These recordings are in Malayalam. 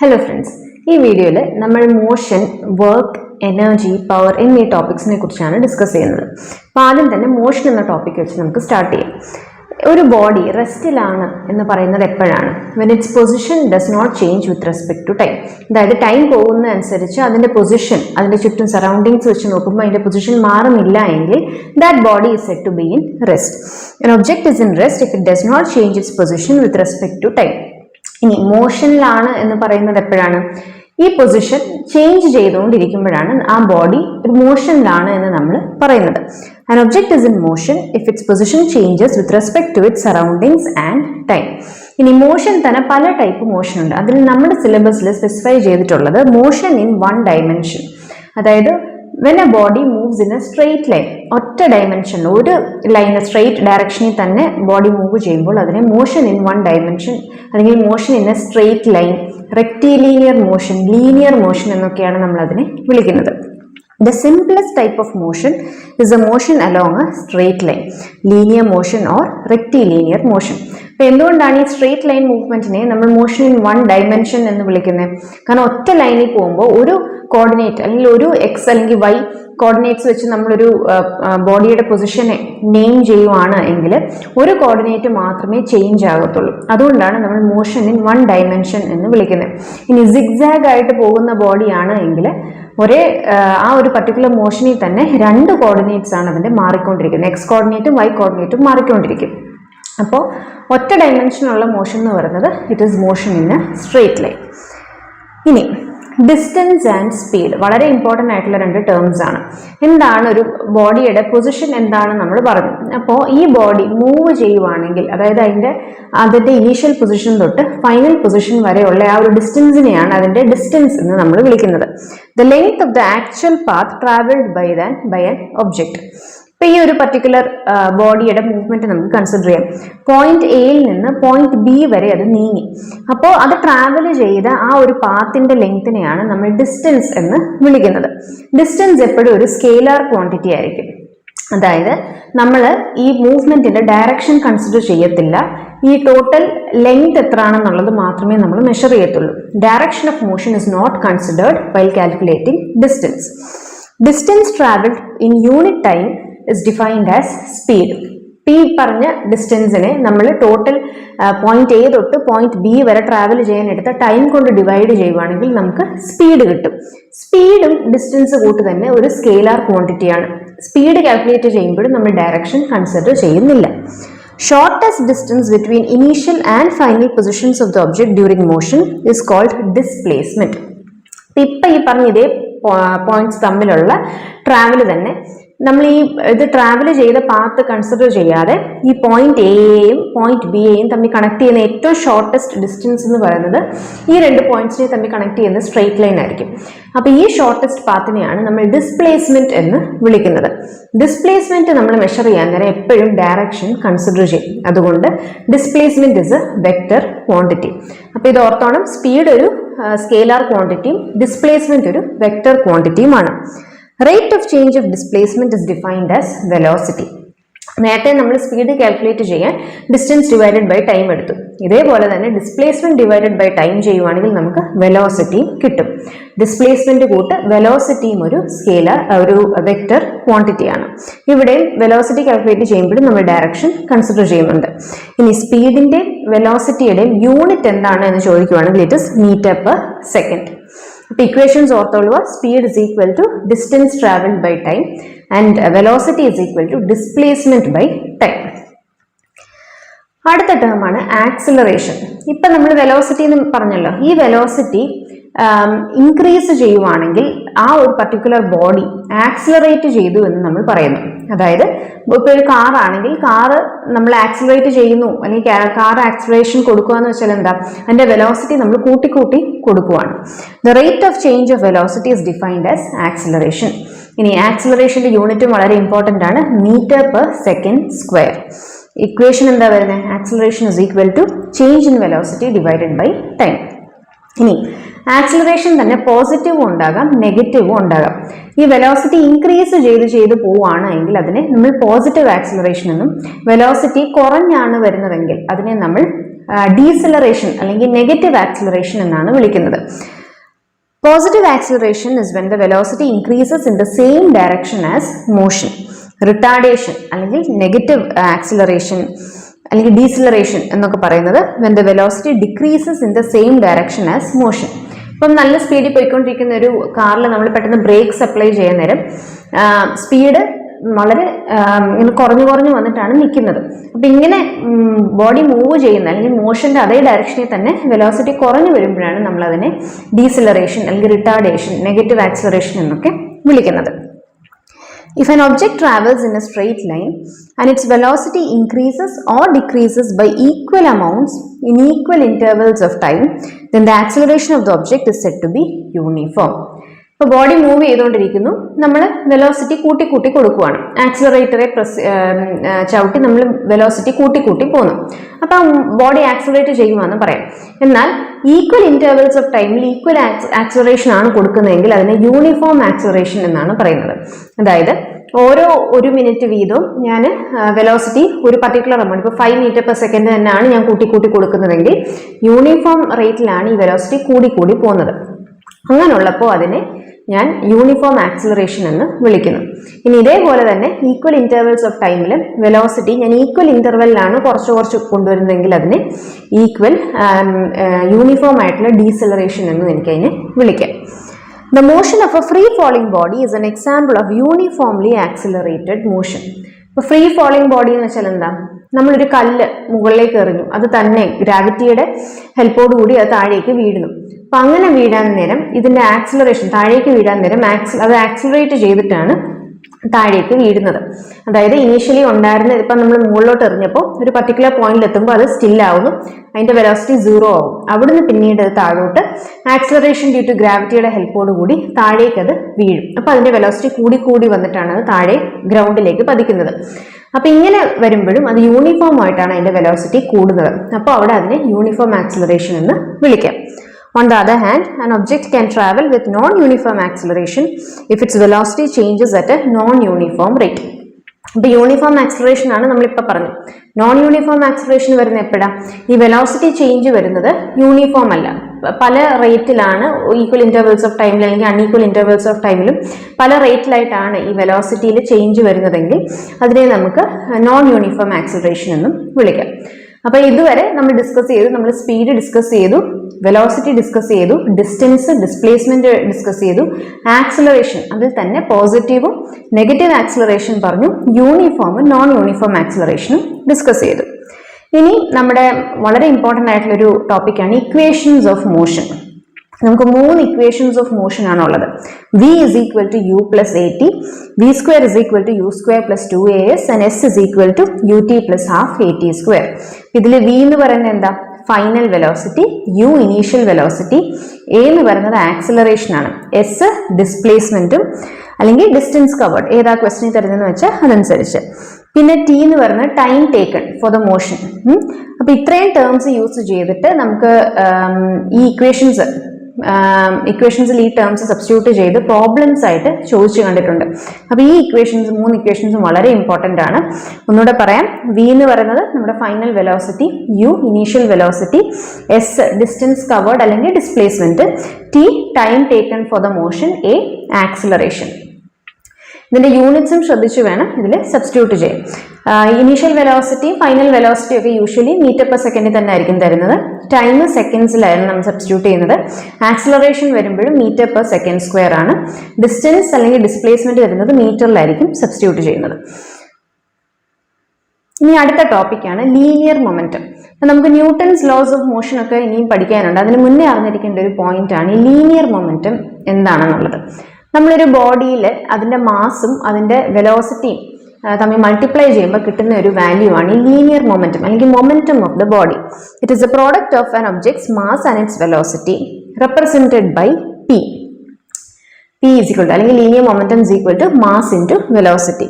ഹലോ ഫ്രണ്ട്സ് ഈ വീഡിയോയിൽ നമ്മൾ മോഷൻ വർക്ക് എനർജി പവർ എന്നീ ടോപ്പിക്സിനെ കുറിച്ചാണ് ഡിസ്കസ് ചെയ്യുന്നത്. അപ്പോൾ ആദ്യം തന്നെ മോഷൻ എന്ന ടോപ്പിക് വെച്ച് നമുക്ക് സ്റ്റാർട്ട് ചെയ്യാം. ഒരു ബോഡി റെസ്റ്റിലാണ് എന്ന് പറയുന്നത് എപ്പോഴാണ്? When its position does not change with respect to time അതായത് ടൈം പോകുന്ന അനുസരിച്ച് അതിന്റെ പൊസിഷൻ അതിന്റെ ചുറ്റും സറൗണ്ടിങ്സ് വെച്ച് നോക്കുമ്പോൾ അതിന്റെ പൊസിഷൻ മാറുന്നില്ല എങ്കിൽ that body is set to be in rest an object is in rest if it does not change its position with respect to time. ഇനി മോഷനിലാണ് എന്ന് പറയുന്നത് എപ്പോഴാണ്? ഈ പൊസിഷൻ ചേഞ്ച് ചെയ്തുകൊണ്ടിരിക്കുമ്പോഴാണ് ആ ബോഡി ഒരു മോഷനിലാണ് എന്ന് നമ്മൾ പറയുന്നത്. An object is in motion if its position changes with respect to it surroundings and time ഇനി മോഷൻ തന്നെ പല ടൈപ്പ് മോഷൻ ഉണ്ട്. അതിൽ നമ്മുടെ സിലബസിൽ സ്പെസിഫൈ ചെയ്തിട്ടുള്ളത് മോഷൻ ഇൻ വൺ ഡയമെൻഷൻ അതായത് when a body moves in a straight line ഒറ്റ ഡയമെൻഷൻ ഒരു ലൈൻ സ്ട്രെയിറ്റ് ഡയറക്ഷനിൽ തന്നെ ബോഡി മൂവ് ചെയ്യുമ്പോൾ അതിനെ മോഷൻ ഇൻ വൺ ഡയമെൻഷൻ അല്ലെങ്കിൽ motion in a straight line rectilinear motion linear motion എന്നൊക്കെയാണ് നമ്മൾ അതിനെ വിളിക്കുന്നത്. The simplest type of motion is a motion along a straight line linear motion or rectilinear motion അപ്പോൾ എന്തുകൊണ്ടാണ് ഈ സ്ട്രെയിറ്റ് ലൈൻ മൂവ്മെന്റിനെ നമ്മൾ മോഷൻ ഇൻ വൺ ഡയമെൻഷൻ എന്ന് വിളിക്കുന്നത്? കാരണം ഒറ്റ ലൈനിൽ പോകുമ്പോൾ ഒരു കോർഡിനേറ്റ് അല്ലെങ്കിൽ ഒരു എക്സ് അല്ലെങ്കിൽ വൈ കോർഡിനേറ്റ്സ് വെച്ച് നമ്മളൊരു ബോഡിയുടെ പൊസിഷനെ നെയിം ചെയ്യുവാണ് എങ്കിൽ ഒരു കോർഡിനേറ്റ് മാത്രമേ ചേഞ്ച് ആകത്തുള്ളൂ. അതുകൊണ്ടാണ് നമ്മൾ മോഷൻ ഇൻ വൺ ഡയമെൻഷൻ എന്ന് വിളിക്കുന്നത്. ഇനി സിഗ്സാഗ് ആയിട്ട് പോകുന്ന ബോഡിയാണ് എങ്കിൽ ഒരേ ആ ഒരു പർട്ടിക്കുലർ മോഷനിൽ തന്നെ രണ്ട് കോർഡിനേറ്റ്സ് ആണ് അതിന്റെ മാറിക്കൊണ്ടിരിക്കുന്നത്. എക്സ് കോർഡിനേറ്റും വൈ കോർഡിനേറ്റും മാറിക്കൊണ്ടിരിക്കും. അപ്പോൾ ഒറ്റ ഡയമെൻഷനുള്ള മോഷൻ എന്ന് പറയുന്നത് it is motion in a straight line ഇനി ഡിസ്റ്റൻസ് ആൻഡ് സ്പീഡ് വളരെ ഇമ്പോർട്ടന്റ് ആയിട്ടുള്ള രണ്ട് ടേംസ് ആണ്. എന്താണ് ഒരു ബോഡിയുടെ പൊസിഷൻ എന്താണ് നമ്മൾ പറഞ്ഞു. അപ്പോൾ ഈ ബോഡി മൂവ് ചെയ്യുവാണെങ്കിൽ അതായത് അതിന്റെ അതിന്റെ ഇനീഷ്യൽ പൊസിഷൻ തൊട്ട് ഫൈനൽ പൊസിഷൻ വരെയുള്ള ആ ഒരു ഡിസ്റ്റൻസിനെയാണ് അതിന്റെ ഡിസ്റ്റൻസ് എന്ന് നമ്മൾ വിളിക്കുന്നത്. The length of the actual path travelled by than by an object ഇപ്പൊ ഈ ഒരു പർട്ടിക്കുലർ ബോഡിയുടെ മൂവ്മെന്റ് നമുക്ക് കൺസിഡർ ചെയ്യാം. പോയിന്റ് എയിൽ നിന്ന് പോയിന്റ് ബി വരെ അത് നീങ്ങി. അപ്പോൾ അത് ട്രാവൽ ചെയ്ത ആ ഒരു പാത്തിന്റെ ലെങ്തിനെയാണ് നമ്മൾ ഡിസ്റ്റൻസ് എന്ന് വിളിക്കുന്നത്. ഡിസ്റ്റൻസ് എപ്പോഴും ഒരു സ്കെയിലാർ ക്വാണ്ടിറ്റി ആയിരിക്കും. അതായത് നമ്മൾ ഈ മൂവ്മെന്റിന്റെ ഡയറക്ഷൻ കൺസിഡർ ചെയ്യത്തില്ല. ഈ ടോട്ടൽ ലെങ്ത് എത്രയാണെന്നുള്ളത് മാത്രമേ നമ്മൾ മെഷർ ചെയ്യത്തുള്ളൂ. Direction of motion is not considered while calculating distance distance travelled in unit time is defined as speed P പറഞ്ഞ ഡിസ്റ്റൻസിനെ നമ്മൾ ടോട്ടൽ പോയിന്റ് എ തൊട്ട് പോയിന്റ് ബി വരെ ട്രാവൽ ചെയ്യാനെടുത്ത ടൈം കൊണ്ട് ഡിവൈഡ് ചെയ്യുവാണെങ്കിൽ നമുക്ക് സ്പീഡ് കിട്ടും. സ്പീഡും ഡിസ്റ്റൻസ് കൂട്ട് തന്നെ ഒരു സ്കെയിലാർ ക്വാണ്ടിറ്റിയാണ് സ്പീഡ് കാൽക്കുലേറ്റ് ചെയ്യുമ്പോഴും നമ്മൾ ഡയറക്ഷൻ കൺസിഡർ ചെയ്യുന്നില്ല. Shortest distance between initial and final positions of the object during motion is called displacement ഇപ്പൊ ഈ പറഞ്ഞ ഇതേ പോയിന്റ്സ് തമ്മിലുള്ള ട്രാവൽ തന്നെ നമ്മൾ ഈ ഇത് ട്രാവൽ ചെയ്ത പാത്ത് കൺസിഡർ ചെയ്യാതെ ഈ പോയിന്റ് എയും പോയിന്റ് ബി എയും തമ്മിൽ കണക്ട് ചെയ്യുന്ന ഏറ്റവും ഷോർട്ടസ്റ്റ് ഡിസ്റ്റൻസ് എന്ന് പറയുന്നത് ഈ രണ്ട് പോയിന്റ്സിനെ തമ്മിൽ കണക്ട് ചെയ്യുന്ന സ്ട്രെയിറ്റ് ലൈൻ ആയിരിക്കും. അപ്പോൾ ഈ ഷോർട്ടസ്റ്റ് പാത്തിനെയാണ് നമ്മൾ ഡിസ്പ്ലേസ്മെന്റ് എന്ന് വിളിക്കുന്നത്. ഡിസ്പ്ലേസ്മെന്റ് നമ്മൾ മെഷർ ചെയ്യാൻ നേരം എപ്പോഴും ഡയറക്ഷൻ കൺസിഡർ ചെയ്യും. അതുകൊണ്ട് displacement is a vector quantity അപ്പോൾ ഇത് ഓർത്തോണം സ്പീഡ് ഒരു സ്കെയിലാർ ക്വാണ്ടിറ്റിയും ഡിസ്പ്ലേസ്മെന്റ് ഒരു vector ക്വാണ്ടിറ്റിയുമാണ് rate of change of displacement is defined as velocity നേരത്തെ നമ്മൾ സ്പീഡ് കാൽക്കുലേറ്റ് ചെയ്യാൻ ഡിസ്റ്റൻസ് ഡിവൈഡഡ് ബൈ ടൈം എടുത്തു. ഇതേപോലെ തന്നെ ഡിസ്പ്ലേസ്മെന്റ് ഡിവൈഡഡ് ബൈ ടൈം ചെയ്യുവാണെങ്കിൽ നമുക്ക് വെലോസിറ്റിയും കിട്ടും. ഡിസ്പ്ലേസ്മെന്റ് കൂട്ട് വെലോസിറ്റിയും ഒരു സ്കെയിലർ ഒരു വെക്റ്റർ ക്വാണ്ടിറ്റിയാണ് ഇവിടെ വെലോസിറ്റി കാൽക്കുലേറ്റ് ചെയ്യുമ്പോഴും നമ്മൾ ഡയറക്ഷൻ കൺസിഡർ ചെയ്യുന്നുണ്ട്. ഇനി സ്പീഡിന്റെ വെലോസിറ്റിയുടെയും യൂണിറ്റ് എന്താണ് എന്ന് ചോദിക്കുവാണെങ്കിൽ it is metre per second അപ്പോൾ equations ഓർത്തോളുക speed is equal to distance travelled by time and velocity is equal to displacement by time അടുത്ത ടേമാണ് ആക്സിലറേഷൻ ഇപ്പം നമ്മൾ വെലോസിറ്റി എന്ന് പറഞ്ഞല്ലോ. ഈ വെലോസിറ്റി ഇൻക്രീസ് ചെയ്യുവാണെങ്കിൽ ആ ഒരു പർട്ടിക്കുലർ ബോഡി ആക്സിലറേറ്റ് ചെയ്തു എന്ന് നമ്മൾ പറയുന്നു. അതായത് ഇപ്പോൾ ഒരു കാറാണെങ്കിൽ കാറ് നമ്മൾ ആക്സിലറേറ്റ് ചെയ്യുന്നു. അല്ലെങ്കിൽ കാർ ആക്സിലറേഷൻ കൊടുക്കുക എന്ന് വെച്ചാൽ എന്താ? അതിന്റെ വെലോസിറ്റി നമ്മൾ കൂട്ടിക്കൂട്ടി കൊടുക്കുകയാണ് the rate of change of velocity is defined as acceleration ഇനി ആക്സിലറേഷന്റെ യൂണിറ്റും വളരെ ഇമ്പോർട്ടന്റ് ആണ്. Metre per second square equation എന്താ വരുന്നത്? Acceleration is equal to change in velocity divided by time ഇനി ആക്സിലറേഷൻ തന്നെ പോസിറ്റീവും ഉണ്ടാകാം നെഗറ്റീവും ഉണ്ടാകാം. ഈ വെലോസിറ്റി ഇൻക്രീസ് ചെയ്ത് ചെയ്ത് പോവുകയാണ് എങ്കിൽ അതിനെ നമ്മൾ പോസിറ്റീവ് ആക്സിലറേഷൻ എന്നും വെലോസിറ്റി കുറഞ്ഞാണ് വരുന്നതെങ്കിൽ അതിനെ നമ്മൾ ഡീസലറേഷൻ അല്ലെങ്കിൽ നെഗറ്റീവ് ആക്സിലറേഷൻ എന്നാണ് വിളിക്കുന്നത്. Positive acceleration is when the velocity increases in the same direction as motion retardation അല്ലെങ്കിൽ നെഗറ്റീവ് ആക്സിലറേഷൻ അല്ലെങ്കിൽ ഡീസിലറേഷൻ എന്നൊക്കെ പറയുന്നത് when the velocity decreases in the same direction as motion ഇപ്പം നല്ല സ്പീഡിൽ പോയിക്കൊണ്ടിരിക്കുന്ന ഒരു കാറിൽ നമ്മൾ പെട്ടെന്ന് ബ്രേക്ക് സപ്ലൈ ചെയ്യാൻ നേരം സ്പീഡ് വളരെ ഇങ്ങനെ കുറഞ്ഞു കുറഞ്ഞു വന്നിട്ടാണ് നിൽക്കുന്നത്. അപ്പം ഇങ്ങനെ ബോഡി മൂവ് ചെയ്യുന്ന അല്ലെങ്കിൽ മോഷന്റെ അതേ ഡയറക്ഷനിൽ തന്നെ വെലോസിറ്റി കുറഞ്ഞു വരുമ്പോഴാണ് നമ്മൾ അതിനെ ഡീസിലറേഷൻ അല്ലെങ്കിൽ റിട്ടാർഡേഷൻ നെഗറ്റീവ് ആക്സിലറേഷൻ എന്നൊക്കെ വിളിക്കുന്നത്. If an object travels in a straight line and its velocity increases or decreases by equal amounts in equal intervals of time, then the acceleration of the object is said to be uniform. ഇപ്പോൾ ബോഡി മൂവ് ചെയ്തുകൊണ്ടിരിക്കുന്നു. നമ്മൾ വെലോസിറ്റി കൂട്ടി കൂട്ടി കൊടുക്കുവാണ്. ആക്സിലറേറ്ററെ പ്രസ് ചവിട്ടി നമ്മൾ വെലോസിറ്റി കൂട്ടി കൂട്ടി പോകുന്നു അപ്പം ബോഡി ആക്സിലറേറ്റ് ചെയ്യുവാന്ന് പറയാം. എന്നാൽ ഈക്വൽ ഇന്റർവെൽസ് ഓഫ് ടൈമിൽ ഈക്വൽ ആക്സിലറേഷൻ ആണ് കൊടുക്കുന്നതെങ്കിൽ അതിനെ യൂണിഫോം ആക്സിലറേഷൻ എന്നാണ് പറയുന്നത്. അതായത് ഓരോ ഒരു മിനിറ്റ് വീതവും ഞാൻ വെലോസിറ്റി ഒരു പർട്ടിക്കുലർ എമൗണ്ട് ഇപ്പോൾ ഫൈവ് മീറ്റർ പെർ സെക്കൻഡ് തന്നെയാണ് ഞാൻ കൂട്ടി കൂട്ടി കൊടുക്കുന്നതെങ്കിൽ യൂണിഫോം റേറ്റിലാണ് ഈ വെലോസിറ്റി കൂടി കൂടി പോകുന്നത്. അങ്ങനെയുള്ളപ്പോൾ അതിനെ ഞാൻ യൂണിഫോം ആക്സിലറേഷൻ എന്ന് വിളിക്കുന്നു. ഇനി ഇതേപോലെ തന്നെ ഈക്വൽ ഇന്റർവെൽസ് ഓഫ് ടൈമിൽ വെലോസിറ്റി ഞാൻ ഈക്വൽ ഇന്റർവെല്ലാണ് കുറച്ച് കുറച്ച് കൊണ്ടുവരുന്നതെങ്കിൽ അതിനെ ഈക്വൽ യൂണിഫോം ആയിട്ടുള്ള ഡീസലറേഷൻ എന്ന് എനിക്കതിനെ വിളിക്കാം. The motion of a free falling body is an example of uniformly accelerated motion ഇപ്പോൾ ഫ്രീ ഫോളിംഗ് ബോഡി എന്ന് വെച്ചാൽ എന്താ? നമ്മളൊരു കല്ല് മുകളിലേക്ക് എറിഞ്ഞു. അത് തന്നെ ഗ്രാവിറ്റിയുടെ ഹെൽപ്പോട് കൂടി അത് താഴേക്ക് വീഴുന്നു. അപ്പൊ അങ്ങനെ വീഴാൻ നേരം ഇതിന്റെ ആക്സിലറേഷൻ താഴേക്ക് വീഴാൻ നേരം അത് ആക്സിലറേറ്റ് ചെയ്തിട്ടാണ് താഴേക്ക് വീഴുന്നത്. അതായത് ഇനീഷ്യലി ഉണ്ടായിരുന്ന ഇപ്പം നമ്മൾ മുകളിലോട്ട് എറിഞ്ഞപ്പോൾ ഒരു പർട്ടിക്കുലർ പോയിന്റിൽ എത്തുമ്പോൾ അത് സ്റ്റില്ലാവുന്നു അതിന്റെ വെലോസിറ്റി സീറോ ആവും. അവിടുന്ന് പിന്നീട് അത് താഴോട്ട് ആക്സലറേഷൻ ഡ്യൂ ടു ഗ്രാവിറ്റിയുടെ ഹെൽപ്പോട് കൂടി താഴേക്ക് അത് വീഴും. അപ്പോൾ അതിന്റെ വെലോസിറ്റി കൂടി കൂടി വന്നിട്ടാണ് അത് താഴെ ഗ്രൗണ്ടിലേക്ക് പതിക്കുന്നത്. അപ്പോൾ ഇങ്ങനെ വരുമ്പോഴും അത് യൂണിഫോം ആയിട്ടാണ് അതിന്റെ വെലോസിറ്റി കൂടുന്നത്. അപ്പോൾ അവിടെ അതിനെ യൂണിഫോം ആക്സലറേഷൻ എന്ന് വിളിക്കാം. On the other hand, an object can travel with non-uniform acceleration if its velocity changes at a non-uniform rate. ഇപ്പൊ യൂണിഫോം ആക്സലറേഷൻ ആണ് നമ്മളിപ്പോൾ പറഞ്ഞു നോൺ യൂണിഫോം ആക്സലറേഷൻ വരുന്ന എപ്പോഴാ? ഈ വെലോസിറ്റി ചേഞ്ച് വരുന്നത് യൂണിഫോം അല്ല. പല റേറ്റിലാണ് ഈക്വൽ ഇന്റർവെൽസ് ഓഫ് ടൈമിൽ അല്ലെങ്കിൽ അൺഈക്വൽ ഇന്റർവെൽസ് ഓഫ് ടൈമിലും പല റേറ്റിലായിട്ടാണ് ഈ വെലോസിറ്റിയിൽ ചേഞ്ച് വരുന്നതെങ്കിൽ അതിനെ നമുക്ക് നോൺ യൂണിഫോം ആക്സലറേഷൻ എന്നും വിളിക്കാം. അപ്പൊ ഇതുവരെ നമ്മൾ ഡിസ്കസ് ചെയ്തു നമ്മൾ സ്പീഡ് ഡിസ്കസ് ചെയ്തു വെലോസിറ്റി ഡിസ്കസ് ചെയ്തു ഡിസ്റ്റൻസ് ഡിസ്പ്ലേസ്മെന്റ് ഡിസ്കസ് ചെയ്തു ആക്സിലറേഷൻ അതിൽ തന്നെ പോസിറ്റീവും നെഗറ്റീവ് ആക്സിലറേഷൻ പറഞ്ഞു യൂണിഫോമും നോൺ യൂണിഫോം ആക്സിലറേഷനും ഡിസ്കസ് ചെയ്തു. ഇനി നമ്മുടെ വളരെ ഇമ്പോർട്ടന്റ് ആയിട്ടുള്ളൊരു ടോപ്പിക്കാണ് ഇക്വേഷൻസ് ഓഫ് മോഷൻ നമുക്ക് മൂന്ന് ഇക്വേഷൻസ് ഓഫ് മോഷൻ ആണുള്ളത് v is equal to u plus a t v square is equal to u square plus two a s and s is equal to u t plus half a t square ഇതിൽ വി എന്ന് പറയുന്നത് എന്താ? Final velocity u initial velocity a എന്ന് പറയുന്നത് ആക്സിലറേഷൻ ആണ്. എസ് ഡിസ്പ്ലേസ്മെന്റും അല്ലെങ്കിൽ ഡിസ്റ്റൻസ് കവേർഡ് ഏതാ ക്വസ്റ്റിനിൽ തരുന്നതെന്ന് വെച്ചാൽ അതനുസരിച്ച്. പിന്നെ ടി എന്ന് പറയുന്നത് time taken for the motion അപ്പൊ ഇത്രയും ടേംസ് യൂസ് ചെയ്തിട്ട് നമുക്ക് ഈ ഇക്വേഷൻസ് ഇക്വേഷൻസിൽ ഈ ടേംസ് സബ്സ്റ്റിറ്റ്യൂട്ട് ചെയ്ത് പ്രോബ്ലംസ് ആയിട്ട് ചോദിച്ചു കണ്ടിട്ടുണ്ട്. അപ്പോൾ ഈ ഇക്വേഷൻസ് മൂന്ന് ഇക്വേഷൻസും വളരെ ഇമ്പോർട്ടന്റ് ആണ്. ഒന്നുകൂടെ പറയാം. വി എന്ന് പറയുന്നത് നമ്മുടെ final velocity u initial velocity s distance covered അല്ലെങ്കിൽ displacement t time taken for the motion a acceleration ഇതിന്റെ യൂണിറ്റ്സും ശ്രദ്ധിച്ചു വേണം ഇതിൽ സബ്സ്റ്റിറ്റ്യൂട്ട് ചെയ്യാൻ. ഇനീഷ്യൽ വെലോസിറ്റി ഫൈനൽ വെലോസിറ്റി ഒക്കെ യൂഷ്വലി മീറ്റർ പെർ സെക്കൻഡിൽ തന്നെ ആയിരിക്കും തരുന്നത്. ടൈം സെക്കൻഡ്സിലായിരുന്നു നമ്മൾ സബ്സ്റ്റിറ്റ്യൂട്ട് ചെയ്യുന്നത്. ആക്സിലറേഷൻ വരുമ്പോഴും മീറ്റർ പെർ സെക്കൻഡ് സ്ക്വയർ ആണ്. ഡിസ്റ്റൻസ് അല്ലെങ്കിൽ ഡിസ്പ്ലേസ്മെന്റ് വരുന്നത് മീറ്ററിലായിരിക്കും സബ്സ്റ്റിറ്റ്യൂട്ട് ചെയ്യുന്നത്. ഇനി അടുത്ത ടോപ്പിക്കാണ് ലീനിയർ മൊമെന്റം നമുക്ക് ന്യൂട്ടൺസ് ലോസ് ഓഫ് മോഷൻ ഒക്കെ ഇനിയും പഠിക്കാനുണ്ട്. അതിന് മുന്നേ അറിഞ്ഞിരിക്കേണ്ട ഒരു പോയിന്റ് ആണ് ഈ ലീനിയർ മൊമെന്റം എന്താണെന്നുള്ളത്. നമ്മളൊരു ബോഡിയിൽ അതിന്റെ മാസും അതിന്റെ വെലോസിറ്റിയും തമ്മിൽ മൾട്ടിപ്ലൈ ചെയ്യുമ്പോൾ കിട്ടുന്ന ഒരു വാല്യൂ ആണ് ഈ ലീനിയർ മൊമെന്റം അല്ലെങ്കിൽ momentum of the body it is a product of an object's mass and its velocity represented by p p is equal to അല്ലെങ്കിൽ linear momentum is equal to mass into velocity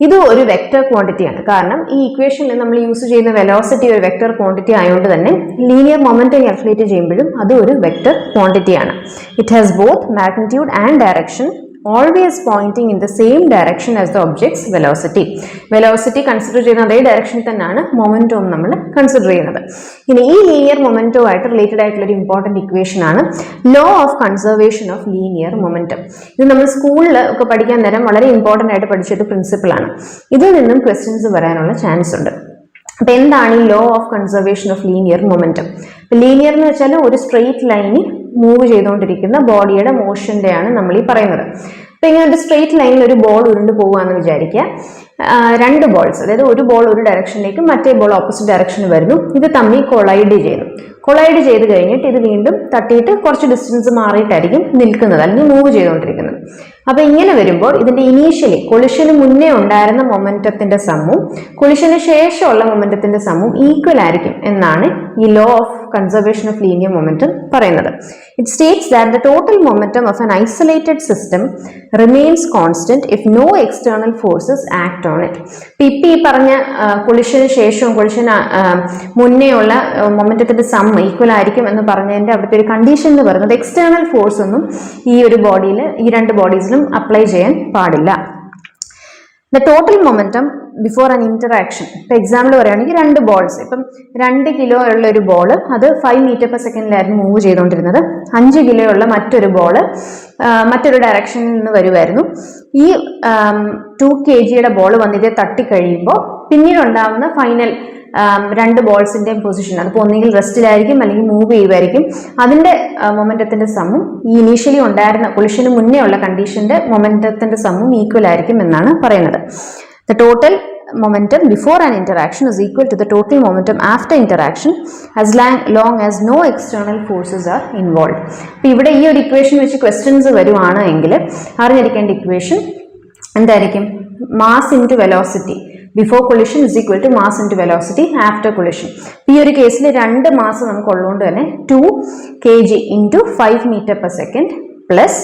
ഇത് ഒരു വെക്റ്റർ ക്വാണ്ടിറ്റിയാണ് കാരണം ഈ ഇക്വേഷനിൽ നമ്മൾ യൂസ് ചെയ്യുന്ന വെലോസിറ്റി ഒരു വെക്റ്റർ ക്വാണ്ടിറ്റി ആയതുകൊണ്ട് തന്നെ ലീനിയർ മൊമെന്റ് കാൽക്കുലേറ്റ് ചെയ്യുമ്പോഴും അത് ഒരു vector ക്വാണ്ടിറ്റിയാണ് it has both magnitude and direction always pointing in the same direction as the object's velocity velocity consider ചെയ്യുന്ന അതേ ഡയറക്ഷൻ തന്നെയാണ് മൊമെന്റവും നമ്മൾ കൺസിഡർ ചെയ്യുന്നത്. ഇനി ഈ ലീനിയർ മൊമെന്റോ ആയിട്ട് റിലേറ്റഡ് ആയിട്ടുള്ള ഒരു ഇമ്പോർട്ടന്റ് ഇക്വേഷൻ ആണ് law of conservation of linear momentum ഇത് നമ്മൾ സ്കൂളിൽ ഒക്കെ പഠിക്കാൻ നേരം വളരെ ഇമ്പോർട്ടന്റ് ആയിട്ട് പഠിച്ചൊരു പ്രിൻസിപ്പിളാണ് ഇതിൽ നിന്നും ക്വസ്റ്റ്യൻസ് വരാനുള്ള ചാൻസ് ഉണ്ട്. അപ്പോൾ എന്താണ് ഈ law of conservation of linear momentum linear എന്ന് വെച്ചാൽ ഒരു സ്ട്രെയിറ്റ് ലൈനിൽ മൂവ് ചെയ്തുകൊണ്ടിരിക്കുന്ന ബോഡിയുടെ മോഷന്റെയാണ് നമ്മൾ ഈ പറയുന്നത്. അപ്പോൾ ഇങ്ങനെ ഒരു സ്ട്രെയിറ്റ് ലൈനിൽ ഒരു ബോൾ ഉരുണ്ട് പോകുകയെന്ന് വിചാരിക്കുക. രണ്ട് ബോൾസ് അതായത് ഒരു ബോൾ ഒരു ഡയറക്ഷനിലേക്കും മറ്റേ ബോൾ ഓപ്പോസിറ്റ് ഡയറക്ഷന് വരുന്നു. ഇത് തമ്മിൽ കൊളൈഡ് ചെയ്യുന്നു. കൊളൈഡ് ചെയ്ത് കഴിഞ്ഞിട്ട് ഇത് വീണ്ടും തട്ടിയിട്ട് കുറച്ച് ഡിസ്റ്റൻസ് മാറിയിട്ടായിരിക്കും നിൽക്കുന്നത് അല്ലെങ്കിൽ മൂവ് ചെയ്തുകൊണ്ടിരിക്കുന്നത്. അപ്പോൾ ഇങ്ങനെ വരുമ്പോൾ ഇതിന്റെ ഇനീഷ്യലി കൊളിഷന് മുന്നേ ഉണ്ടായിരുന്ന മൊമെന്റത്തിന്റെ സമ്മും കൊളിഷന് ശേഷമുള്ള മൊമെന്റത്തിന്റെ സമ്മും ഈക്വൽ ആയിരിക്കും എന്നാണ് ഈ law of conservation of linear momentum പറയുന്നത്. It states that the total momentum of an isolated system remains constant if no external forces act on it ഇപ്പൊ ഈ പറഞ്ഞ കൊളിഷന് ശേഷവും കൊളിഷന് മുന്നേ ഉള്ള മൊമെന്റത്തിന്റെ സം ഈക്വൽ ആയിരിക്കും എന്ന് പറഞ്ഞതിന്റെ അവിടുത്തെ ഒരു കണ്ടീഷൻ എന്ന് പറയുന്നത് എക്സ്റ്റേണൽ ഫോഴ്സ് ഒന്നും ഈ ഒരു ബോഡിയിൽ ഈ രണ്ട് ബോഡീസിലും അപ്ലൈ ചെയ്യാൻ പാടില്ല. The total momentum before an interaction ഇപ്പം എക്സാമ്പിൾ പറയുകയാണെങ്കിൽ രണ്ട് ബോൾസ് ഇപ്പം രണ്ട് കിലോ ഉള്ള ഒരു ബോൾ അത് ഫൈവ് മീറ്റർ പെർ സെക്കൻഡിലായിരുന്നു മൂവ് ചെയ്തുകൊണ്ടിരുന്നത്. അഞ്ച് കിലോ ഉള്ള മറ്റൊരു ബോൾ മറ്റൊരു ഡയറക്ഷനിൽ നിന്ന് വരുമായിരുന്നു ഈ ടു കെ ജിയുടെ ബോൾ വന്നിതേ തട്ടിക്കഴിയുമ്പോൾ പിന്നീട് ഉണ്ടാവുന്ന ഫൈനൽ രണ്ട് ബോൾസിന്റെയും പൊസിഷൻ അതിപ്പോൾ ഒന്നുകിൽ റെസ്റ്റിലായിരിക്കും അല്ലെങ്കിൽ മൂവ് ചെയ്യുമായിരിക്കും. അതിന്റെ മൊമെന്റത്തിന്റെ സമ്മും ഈ ഇനീഷ്യലി ഉണ്ടായിരുന്ന കൊളിഷന് മുന്നേ ഉള്ള കണ്ടീഷന്റെ മൊമെന്റത്തിന്റെ സമ്മും ഈക്വൽ ആയിരിക്കും എന്നാണ് പറയുന്നത്. The total momentum before an interaction is equal to the total momentum after interaction as long, long as no external forces are involved. അപ്പോൾ ഇവിടെ ഈ ഒരു ഇക്വേഷൻ വെച്ച് ക്വസ്റ്റ്യൻസ് വരുവാണ് എങ്കിൽ അറിഞ്ഞിരിക്കേണ്ട ഇക്വേഷൻ എന്തായിരിക്കും? Mass into velocity before collision is equal to mass into velocity after collision ഈ ഒരു കേസിൽ രണ്ട് മാസ് നമുക്ക് ഉള്ളതുകൊണ്ട് തന്നെ two k g into five metre per second plus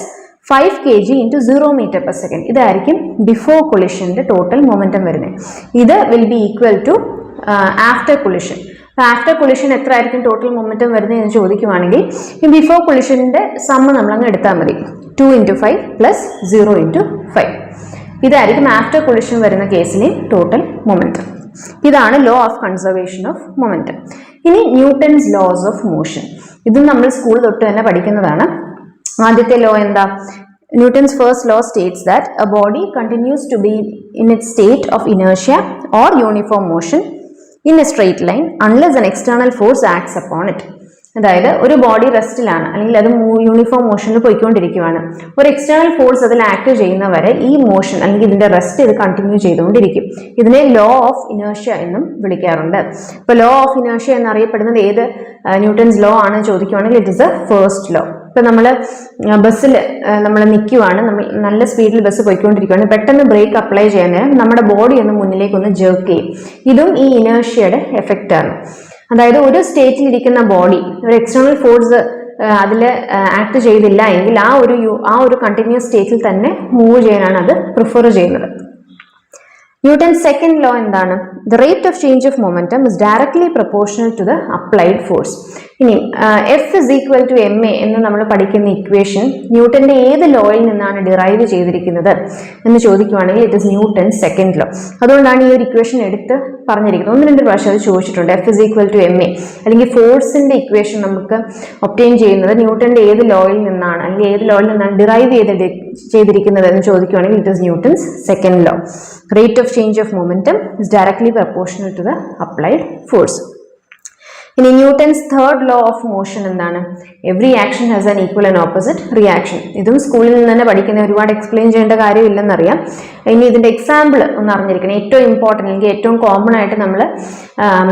five k g into zero metre per second ഇതായിരിക്കും ബിഫോർ കൊളിഷന്റെ ടോട്ടൽ മൊമെന്റം വരുന്നത്. ഇത് will be equal to after collision after collision എത്ര ആയിരിക്കും ടോട്ടൽ മൊമെന്റം വരുന്നത് എന്ന് ചോദിക്കുവാണെങ്കിൽ ഈ ബിഫോർ കൊളിഷന്റെ സമ്മ് നമ്മളങ്ങ് എടുത്താൽ മതി. Two into five plus zero into five ഇതായിരിക്കും ആഫ്റ്റർ കൊളിഷൻ വരുന്ന കേസിലെ ടോട്ടൽ മൊമെന്റം ഇതാണ് law of conservation of momentum ഇനി ന്യൂട്ടൺസ് ലോസ് ഓഫ് മോഷൻ ഇതും നമ്മൾ സ്കൂൾ തൊട്ട് തന്നെ പഠിക്കുന്നതാണ്. ആദ്യത്തെ ലോ എന്താ? Newton's first law states that a body continues to be in it state of ഇനേഷ്യ or uniform motion in a straight line unless an external force acts upon it അതായത് ഒരു ബോഡി റെസ്റ്റിലാണ് അല്ലെങ്കിൽ അത് യൂണിഫോം മോഷനിൽ പോയിക്കൊണ്ടിരിക്കുകയാണ് ഒരു എക്സ്റ്റേണൽ ഫോഴ്സ് അതിൽ ആക്ട് ചെയ്യുന്നവരെ ഈ മോഷൻ അല്ലെങ്കിൽ ഇതിന്റെ റെസ്റ്റ് ഇത് കണ്ടിന്യൂ ചെയ്തുകൊണ്ടിരിക്കും. ഇതിനെ ലോ ഓഫ് ഇനേഷ്യ എന്നും വിളിക്കാറുണ്ട്. ഇപ്പൊ ലോ ഓഫ് ഇനേഷ്യ എന്നറിയപ്പെടുന്നത് ഏത് ന്യൂട്ടൺസ് ലോ ആണ് ചോദിക്കുവാണെങ്കിൽ it is a first law ഇപ്പൊ നമ്മൾ ബസ്സിൽ നമ്മൾ നിൽക്കുവാണ് നമ്മൾ നല്ല സ്പീഡിൽ ബസ് പോയിക്കൊണ്ടിരിക്കുകയാണ് പെട്ടെന്ന് ബ്രേക്ക് അപ്ലൈ ചെയ്യാൻ നമ്മുടെ ബോഡി ഒന്ന് മുന്നിലേക്ക് ഒന്ന് ജേർക്ക് ചെയ്യും. ഇതും ഈ ഇനേഷ്യയുടെ എഫക്റ്റ് ആണ്. അതായത് ഒരു സ്റ്റേറ്റിൽ ഇരിക്കുന്ന ബോഡി ഒരു എക്സ്റ്റേണൽ ഫോഴ്സ് അതിൽ ആക്ട് ചെയ്തില്ല എങ്കിൽ ആ ഒരു ആ ഒരു കണ്ടിന്യൂസ് സ്റ്റേറ്റിൽ തന്നെ മൂവ് ചെയ്യാനാണ് അത് പ്രിഫർ ചെയ്യുന്നത്. ന്യൂട്ടൺ സെക്കൻഡ് ലോ എന്താണ്? The rate of change of momentum is directly proportional to the applied force ഇനി f is equal to m a എന്ന് നമ്മൾ പഠിക്കുന്ന ഇക്വേഷൻ ന്യൂട്ടന്റെ ഏത് ലോയിൽ നിന്നാണ് ഡിറൈവ് ചെയ്തിരിക്കുന്നത് എന്ന് ചോദിക്കുവാണെങ്കിൽ it is Newton second law അതുകൊണ്ടാണ് ഈ ഒരു ഇക്വേഷൻ എടുത്ത് പറഞ്ഞിരിക്കുന്നത്. ഒന്ന് രണ്ട് പ്രാവശ്യം അത് ചോദിച്ചിട്ടുണ്ട്. F is equal to m a അല്ലെങ്കിൽ ഫോഴ്സിന്റെ ഇക്വേഷൻ നമുക്ക് ഒപ്റ്റെയിൻ ചെയ്യുന്നത് ന്യൂട്ടന്റെ ഏത് ലോയിൽ നിന്നാണ്? അല്ലെങ്കിൽ ഏത് ലോയിൽ നിന്നാണ് ഡിറൈവ് ചെയ്ത് ചെയ്തിരിക്കുന്നത് എന്ന് ചോദിക്കുവാണെങ്കിൽ it is Newton's second law rate change of momentum is directly proportional to the applied force ഇനി Newton's third law of motion എന്താണ്? Every action has an equal and opposite reaction ഇതും സ്കൂളിൽ നിന്ന് തന്നെ പഠിക്കുന്ന ഒരുപാട് എക്സ്പ്ലെയിൻ ചെയ്യേണ്ട കാര്യമില്ലെന്നറിയാം. ഇനി ഇതിന്റെ എക്സാമ്പിൾ ഒന്ന് അറിഞ്ഞിരിക്കണം. ഏറ്റവും ഇമ്പോർട്ടന്റ് അല്ലെങ്കിൽ ഏറ്റവും കോമൺ ആയിട്ട് നമ്മൾ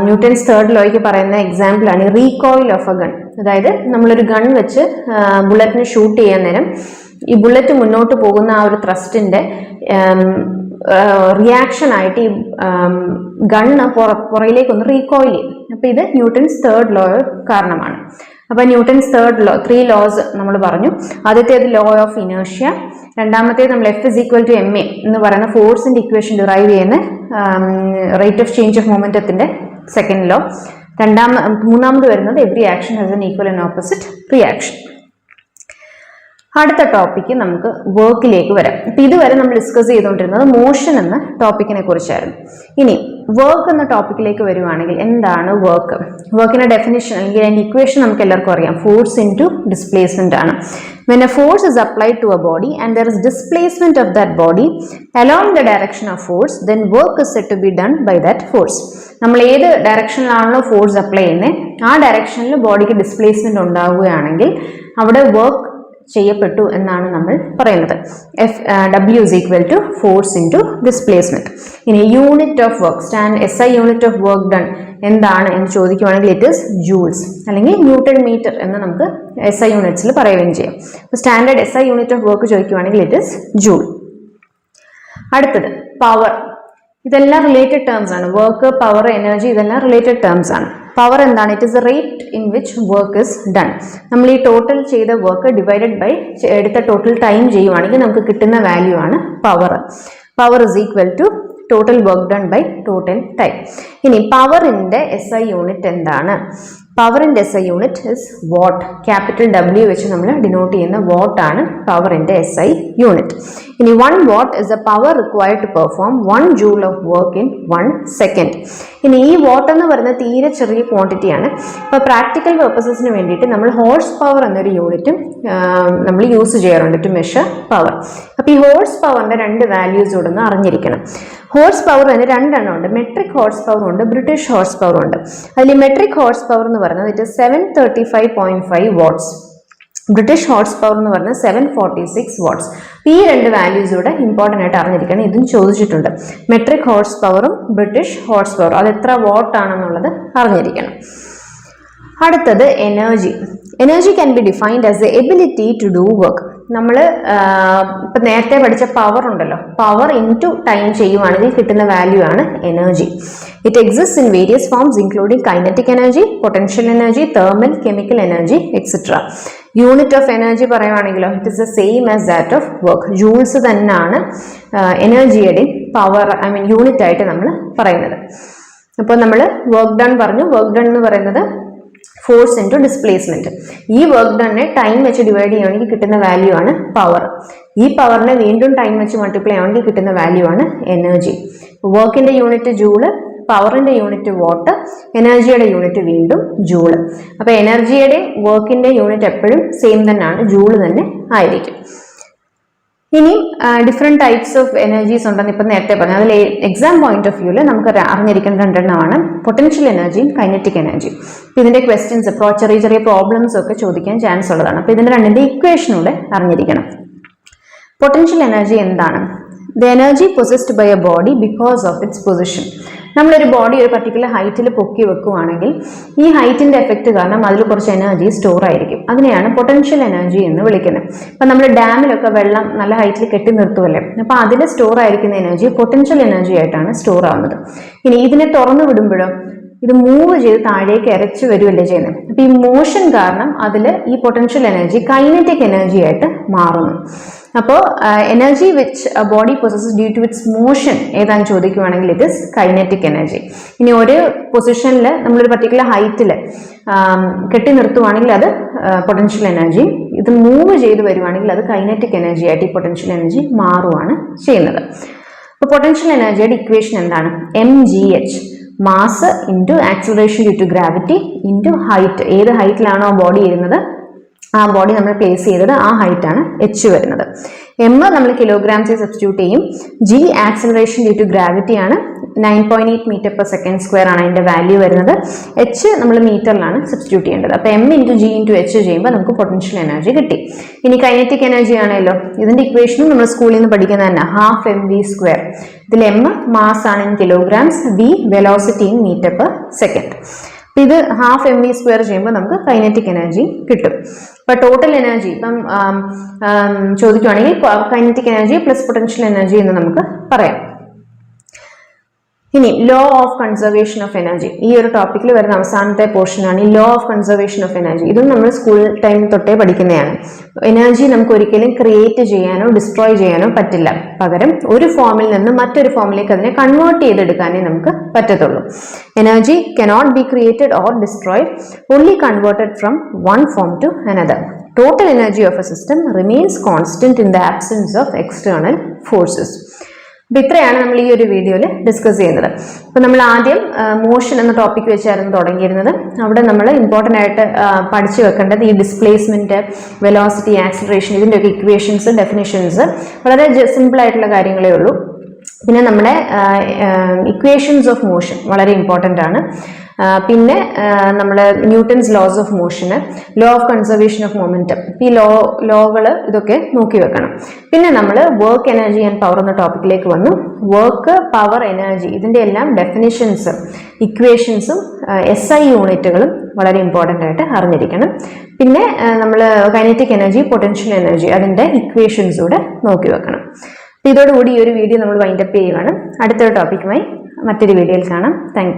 ന്യൂട്ടൻസ് തേർഡ് ലോയ്ക്ക് പറയുന്ന എക്സാമ്പിളാണ് റീകോയിൽ ഓഫ് എ ഗൺ അതായത് നമ്മളൊരു ഗൺ വെച്ച് ബുള്ളറ്റിന് ഷൂട്ട് ചെയ്യാൻ നേരം ഈ ബുള്ളറ്റ് മുന്നോട്ട് പോകുന്ന ആ ഒരു ത്രസ്റ്റിന്റെ റിയാക്ഷൻ ആയിട്ട് ഈ ഗണ്ണ് പുറയിലേക്ക് ഒന്ന് റീകോയിൽ ചെയ്യും അപ്പോൾ ഇത് ന്യൂട്ടൺസ് തേർഡ് ലോ കാരണമാണ്. അപ്പോൾ Newton's third law three laws നമ്മൾ പറഞ്ഞു. ആദ്യത്തേത് ലോ ഓഫ് ഇനേഷ്യ രണ്ടാമത്തേത് നമ്മൾ f is equal to m a എന്ന് പറയുന്ന ഫോഴ്സിന്റെ ഇക്വേഷൻ ഡിറൈവ് ചെയ്യുന്ന റേറ്റ് ഓഫ് ചേഞ്ച് ഓഫ് മൊമെന്റത്തിന്റെ സെക്കൻഡ് ലോ രണ്ടാമ മൂന്നാമത് വരുന്നത് every action has an equal and opposite reaction അടുത്ത ടോപ്പിക്ക് നമുക്ക് വർക്കിലേക്ക് വരാം. അപ്പം ഇതുവരെ നമ്മൾ ഡിസ്കസ് ചെയ്തുകൊണ്ടിരുന്നത് മോഷൻ എന്ന ടോപ്പിക്കിനെ കുറിച്ചായിരുന്നു. ഇനി വർക്ക് എന്ന ടോപ്പിക്കിലേക്ക് വരുവാണെങ്കിൽ എന്താണ് വർക്ക് വർക്കിന്റെ ഡെഫിനിഷൻ അല്ലെങ്കിൽ അതിന്റെ ഇക്വേഷൻ നമുക്ക് എല്ലാവർക്കും അറിയാം. ഫോഴ്സ് ഇൻ ടു ഡിസ്പ്ലേസ്മെന്റ് ആണ്. When a force is applied to a body and there is displacement of that body along the direction of force then work is said to be done by that force നമ്മൾ ഏത് ഡയറക്ഷനിലാണല്ലോ ഫോഴ്സ് അപ്ലൈ ചെയ്യുന്നത് ആ ഡയറക്ഷനിൽ ബോഡിക്ക് ഡിസ്പ്ലേസ്മെന്റ് ഉണ്ടാവുകയാണെങ്കിൽ അവിടെ വർക്ക് ചെയ്യപ്പെട്ടു എന്നാണ് നമ്മൾ പറയുന്നത്. F W is equal to force into displacement ഇനി unit of work stand S I unit of work done എന്താണ് എന്ന് ചോദിക്കുവാണെങ്കിൽ ഇറ്റ് ഇസ് ജൂൾസ് അല്ലെങ്കിൽ ന്യൂട്ടൺ മീറ്റർ എന്ന് നമുക്ക് എസ് ഐ യൂണിറ്റ്സിൽ പറയുകയും ചെയ്യാം. Standard S I unit of work ചോദിക്കുവാണെങ്കിൽ it is joule അടുത്തത് പവർ ഇതെല്ലാം റിലേറ്റഡ് ടേംസ് ആണ്. വർക്ക് പവർ എനർജി ഇതെല്ലാം റിലേറ്റഡ് ടേംസ് ആണ്. പവർ എന്താണ്? It is rate in which work is done നമ്മൾ ഈ ടോട്ടൽ ചെയ്ത വർക്ക് ഡിവൈഡഡ് ബൈ എടുത്ത ടോട്ടൽ ടൈം ചെയ്യുവാണെങ്കിൽ നമുക്ക് കിട്ടുന്ന വാല്യൂ ആണ് power power is equal to total work done by total time ഇനി പവറിന്റെ എസ് ഐ യൂണിറ്റ് എന്താണ്? പവറിന്റെ S I unit is watt capital W വെച്ച് നമ്മൾ ഡിനോട്ട് ചെയ്യുന്ന വാട്ടാണ് പവറിന്റെ എസ് ഐ യൂണിറ്റ് ഇനി one watt is a power required to perform one joule of work in one second ഇനി ഈ വാട്ട് എന്ന് പറയുന്നത് തീരെ ചെറിയ ക്വാണ്ടിറ്റിയാണ് അപ്പോൾ പ്രാക്ടിക്കൽ പർപ്പസസിന് വേണ്ടിയിട്ട് നമ്മൾ ഹോഴ്സ് പവർ എന്നൊരു യൂണിറ്റും നമ്മൾ യൂസ് ചെയ്യാറുണ്ട് ടു മെഷർ പവർ അപ്പോൾ ഈ ഹോഴ്സ് പവറിന്റെ രണ്ട് വാല്യൂസ് ഇവിടെ നിന്ന് അറിഞ്ഞിരിക്കണം. ഹോഴ്സ് പവർ തന്നെ രണ്ടെണ്ണം ഉണ്ട്. മെട്രിക് ഹോഴ്സ് പവർ ഉണ്ട് ബ്രിട്ടീഷ് ഹോഴ്സ് പവർ ഉണ്ട്. അതിൽ മെട്രിക് ഹോഴ്സ് പവർ എന്ന് പറയുന്നത് it seven thirty five point five watts British horsepower എന്ന് പറഞ്ഞാൽ സെവൻ ഫോർട്ടി സിക്സ് വാട്ട്സ് ഈ രണ്ട് വാല്യൂസ് ഇവിടെ ഇമ്പോർട്ടന്റ് ആയിട്ട് അറിഞ്ഞിരിക്കണം. ഇതും ചോദിച്ചിട്ടുണ്ട്. മെട്രിക് ഹോട്ട്സ് പവറും ബ്രിട്ടീഷ് ഹോട്ട്സ് പവറും അത് എത്ര വാട്ട് ആണെന്നുള്ളത് അറിഞ്ഞിരിക്കണം. അടുത്തത് energy energy can be defined as a ability to do work നമ്മൾ ഇപ്പം നേരത്തെ പഠിച്ച പവർ ഉണ്ടല്ലോ. പവർ ഇൻ ടു ടൈം ചെയ്യുവാണെങ്കിൽ കിട്ടുന്ന വാല്യൂ ആണ് energy it exist in various forms including kinetic energy potential energy thermal chemical energy etcetera unit of energy പറയുവാണെങ്കിലോ it is the same as that of work joules തന്നെയാണ് എനർജിയുടെ പവർ ഐ മീൻ യൂണിറ്റ് ആയിട്ട് നമ്മൾ പറയുന്നത്. അപ്പോൾ നമ്മൾ വർക്ക് ഡൺ പറഞ്ഞു. വർക്ക് ഡൺ എന്ന് പറയുന്നത് ഫോഴ്സ് ഇന്റു ഡിസ്പ്ലേസ്മെന്റ് ഈ വർക്ക് ഡണ്ണെ ടൈം വെച്ച് ഡിവൈഡ് ചെയ്യുകയാണെങ്കിൽ കിട്ടുന്ന വാല്യൂ ആണ് പവർ ഈ പവറിനെ വീണ്ടും ടൈം വെച്ച് മൾട്ടിപ്ലൈ ചെയ്യുകയാണെങ്കിൽ കിട്ടുന്ന വാല്യൂ ആണ് എനർജി വർക്കിന്റെ യൂണിറ്റ് ജൂൾ പവറിന്റെ യൂണിറ്റ് വാട്ട് എനർജിയുടെ യൂണിറ്റ് വീണ്ടും ജൂൾ അപ്പോൾ എനർജിയുടെ വർക്കിന്റെ യൂണിറ്റ് എപ്പോഴും സെയിം തന്നെയാണ് ജൂൾ തന്നെ ആയിരിക്കും. ഇനി ഡിഫറെന്റ് ടൈപ്സ് ഓഫ് എനർജീസ് ഉണ്ടെന്ന് ഇപ്പം നേരത്തെ പറഞ്ഞു. അതിൽ എക്സാം പോയിന്റ് ഓഫ് വ്യൂവിൽ നമുക്ക് അറിഞ്ഞിരിക്കുന്ന രണ്ടെണ്ണമാണ്. പൊട്ടൻഷ്യൽ എനർജിയും കൈനറ്റിക് എനർജിയും അപ്പം ഇതിന്റെ ക്വസ്റ്റ്യൻസ് ചെറിയ ചെറിയ പ്രോബ്ലംസ് ഒക്കെ ചോദിക്കാൻ ചാൻസ് ഉള്ളതാണ്. അപ്പോൾ ഇതിന്റെ രണ്ടിന്റെ ഇക്വേഷനൂടെ അറിഞ്ഞിരിക്കണം. പൊട്ടൻഷ്യൽ എനർജി എന്താണ്? The energy possessed by a body because of its position നമ്മളൊരു ബോഡി ഒരു പർട്ടിക്കുലർ ഹൈറ്റിൽ പൊക്കി വെക്കുവാണെങ്കിൽ ഈ ഹൈറ്റിന്റെ എഫക്റ്റ് കാരണം അതിൽ കുറച്ച് എനർജി സ്റ്റോർ ആയിരിക്കും. അതിനെയാണ് പൊട്ടൻഷ്യൽ എനർജി എന്ന് വിളിക്കുന്നത്. അപ്പം നമ്മൾ ഡാമിലൊക്കെ വെള്ളം നല്ല ഹൈറ്റിൽ കെട്ടി നിർത്തുമല്ലേ അപ്പോൾ അതിൽ സ്റ്റോർ ആയിരിക്കുന്ന എനർജി പൊട്ടൻഷ്യൽ എനർജി ആയിട്ടാണ് സ്റ്റോർ ആവുന്നത്. ഇനി ഇതിനെ തുറന്നു വിടുമ്പോഴോ ഇത് മൂവ് ചെയ്ത് താഴേക്ക് ഇരച്ചു വരുമല്ലേ ചെയ്യുന്നത് അപ്പൊ ഈ മോഷൻ കാരണം അതിൽ ഈ പൊട്ടൻഷ്യൽ എനർജി കൈനറ്റിക് എനർജി ആയിട്ട് മാറുന്നു. അപ്പോൾ energy which body possess due to its motion ഏതാണെന്ന് ചോദിക്കുവാണെങ്കിൽ ഇറ്റ് ഇസ് കൈനറ്റിക് എനർജി ഇനി ഒരു പൊസിഷനിൽ നമ്മളൊരു പർട്ടിക്കുലർ ഹൈറ്റിൽ കെട്ടി നിർത്തുവാണെങ്കിൽ അത് പൊട്ടൻഷ്യൽ എനർജി ഇത് മൂവ് ചെയ്ത് വരുവാണെങ്കിൽ അത് കൈനറ്റിക് എനർജി ആയിട്ട് ഈ പൊട്ടൻഷ്യൽ എനർജി മാറുവാണ് ചെയ്യുന്നത്. അപ്പോൾ പൊട്ടൻഷ്യൽ എനർജിയുടെ ഇക്വേഷൻ എന്താണ്? M G H mass into acceleration due to gravity into height ഏത് ഹൈറ്റിലാണോ ബോഡി ഇരുന്നത് ആ ബോഡി നമ്മൾ പ്ലേസ് ചെയ്തത് ആ ഹൈറ്റാണ് എച്ച് വരുന്നത്. എം നമ്മൾ കിലോഗ്രാംസിൽ സബ്സ്റ്റിറ്റ്യൂട്ട് ചെയ്യും. G acceleration due to gravity ആണ്. Nine point eight metre per second square ആണ് അതിന്റെ വാല്യൂ വരുന്നത്. എച്ച് നമ്മൾ മീറ്ററിലാണ് സബ്സ്റ്റിറ്റ്യൂട്ട് ചെയ്യേണ്ടത്. അപ്പോൾ M into G into H ചെയ്യുമ്പോൾ നമുക്ക് പൊട്ടൻഷ്യൽ എനർജി കിട്ടി. ഇനി കൈനറ്റിക് എനർജി ആണല്ലോ ഇതിന്റെ ഇക്വേഷനും നമ്മൾ സ്കൂളിൽ നിന്ന് പഠിക്കുന്നത് തന്നെ ഹാഫ് എം വി സ്ക്വയർ ഇതിൽ എം മാസ് ആണ് in kilograms V velocity in metre per second ഇത് ഹാഫ് എം വി സ്ക്വയർ ചെയ്യുമ്പോൾ നമുക്ക് കൈനറ്റിക് എനർജി കിട്ടും. ഇപ്പൊ ടോട്ടൽ എനർജി ഇപ്പം ചോദിക്കുവാണെങ്കിൽ kinetic energy plus potential energy എന്ന് നമുക്ക് പറയാം. ഇനി law of conservation of energy ഈ ഒരു ടോപ്പിക്കിൽ വരുന്ന അവസാനത്തെ പോർഷനാണ് ഈ law of conservation of energy ഇതും നമ്മൾ സ്കൂൾ ടൈം തൊട്ടേ പഠിക്കുന്നതാണ്. എനർജി നമുക്ക് ഒരിക്കലും ക്രിയേറ്റ് ചെയ്യാനോ ഡിസ്ട്രോയ് ചെയ്യാനോ പറ്റില്ല. പകരം ഒരു ഫോമിൽ നിന്ന് മറ്റൊരു ഫോമിലേക്ക് അതിനെ കൺവേർട്ട് ചെയ്തെടുക്കാനേ നമുക്ക് പറ്റത്തുള്ളൂ. Energy cannot be created or destroyed only converted from one form to another total energy of a system remains constant in the absence of external forces അപ്പൊ ഇത്രയാണ് നമ്മൾ ഈ ഒരു വീഡിയോയിൽ ഡിസ്കസ് ചെയ്യുന്നത്. അപ്പൊ നമ്മൾ ആദ്യം മോഷൻ എന്ന ടോപ്പിക് വെച്ചായിരുന്നു തുടങ്ങിയിരുന്നത്. അവിടെ നമ്മൾ ഇമ്പോർട്ടന്റ് ആയിട്ട് പഠിച്ചു വെക്കേണ്ടത് ഈ ഡിസ്പ്ലേസ്മെന്റ് വെലോസിറ്റി ആക്സിലറേഷൻ ഇതിന്റെയൊക്കെ ഇക്വേഷൻസ് ഡെഫിനേഷൻസ് വളരെ സിമ്പിൾ ആയിട്ടുള്ള കാര്യങ്ങളേ ഉള്ളൂ. പിന്നെ നമ്മുടെ ഇക്വേഷൻസ് ഓഫ് മോഷൻ വളരെ ഇമ്പോർട്ടന്റ് ആണ്. പിന്നെ നമ്മൾ Newton's laws of മോഷന് law of conservation of momentum ഈ ലോ ലോകൾ ഇതൊക്കെ നോക്കി വെക്കണം. പിന്നെ നമ്മൾ വർക്ക് എനർജി ആൻഡ് പവർ എന്ന ടോപ്പിക്കിലേക്ക് വന്നു. വർക്ക് പവർ എനർജി ഇതിന്റെ എല്ലാം ഡെഫിനിഷൻസ് ഇക്വേഷൻസും എസ് ഐ യൂണിറ്റുകളും വളരെ ഇമ്പോർട്ടന്റ് ആയിട്ട് അറിഞ്ഞിരിക്കണം. പിന്നെ നമ്മൾ കൈനറ്റിക് എനർജി പൊട്ടൻഷ്യൽ എനർജി അതിന്റെ ഇക്വേഷൻസ് കൂടെ നോക്കി വെക്കണം. അപ്പോൾ ഇതോടുകൂടി ഈ ഒരു വീഡിയോ നമ്മൾ വൈൻഡപ്പ് ചെയ്യുകയാണ് അടുത്തൊരു ടോപ്പിക്കുമായി മറ്റൊരു വീഡിയോയിൽ കാണാം. താങ്ക്